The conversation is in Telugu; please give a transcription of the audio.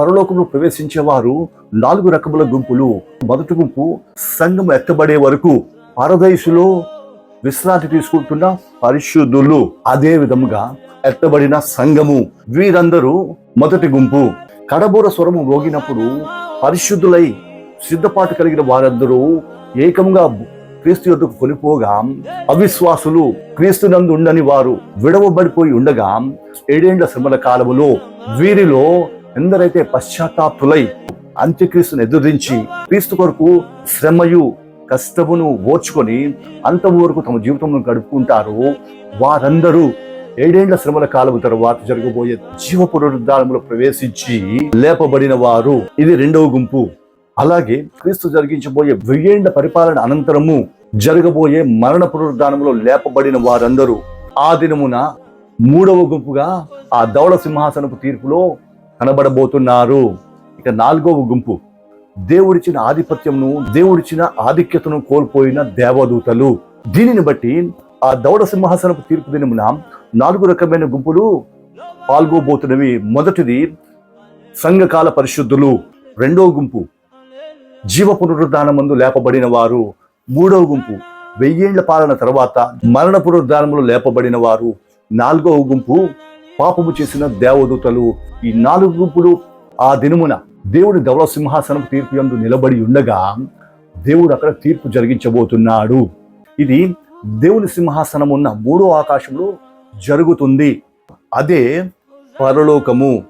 పరలోకంలో ప్రవేశించేవారు నాలుగు రకముల గుంపులు. మొదటి గుంపు సంఘం ఎత్తబడే వరకు పారదైసులో విశ్రాంతి తీసుకుంటున్న పరిశుద్ధులు. అదే విధముగా ఎత్తబడిన సంఘము వీరందరూ మొదటి గుంపు. కడబూర స్వరము మోగినప్పుడు పరిశుద్ధులై సిద్ధపాటు కలిగిన వారందరూ ఏకంగా క్రీస్తు యొద్దకు కొనిపోగా అవిశ్వాసులు క్రీస్తు నందు ఉండని వారు విడవబడిపోయి ఉండగా ఏడేండ్ల శ్రమల కాలములో వీరిలో ఎందరైతే పశ్చాత్తాపులై అంత్యక్రీస్తును ఎదురించి క్రీస్తు కొరకు శ్రమయు కష్టమును ఓర్చుకొని అంతవరకు తమ జీవితంలో గడుపుకుంటారు వారందరూ ఏడేండ్ల శ్రమల కాలం తరువాత జరగబోయే జీవ పునరుద్ధారంలో ప్రవేశించి లేపబడిన వారు. ఇది రెండవ గుంపు. అలాగే క్రీస్తు జరిగించబోయే వెయ్యేండ్ల పరిపాలన అనంతరము జరగబోయే మరణ పునరుద్ధానంలో లేపబడిన వారందరూ. ఆ దినమున మూడవ గుంపుగా ఆ దౌడ సింహాసనపు తీర్పులో కనబడబోతున్నారు. ఇక నాలుగవ గుంపు. దేవుడిచ్చిన ఆధిపత్యంను దేవుడిచ్చిన ఆధిక్యతను కోల్పోయిన దేవదూతలు. దీనిని బట్టి ఆ దౌడ సింహాసనపు తీర్పు దినమున నాలుగు రకమైన గుంపులు పాల్గోబోతున్నవి. మొదటిది సంఘకాల పరిశుద్ధులు. రెండవ గుంపు జీవ పునరుద్ధానమందు లేపబడిన వారు మూడవ గుంపు వెయ్యేళ్ళ పాలన తర్వాత మరణ పునరుద్ధానములు లేపబడిన వారు నాలుగవ గుంపు పాపము చేసిన దేవదూతలు ఈ నాలుగు గుంపులు ఆ దినమున దేవుడి ధవల సింహాసనం తీర్పు ఎందు నిలబడి ఉండగా దేవుడు అక్కడ తీర్పు జరిగించబోతున్నాడు. ఇది దేవుని సింహాసనం ఉన్న మూడో ఆకాశంలో జరుగుతుంది. అదే పరలోకము.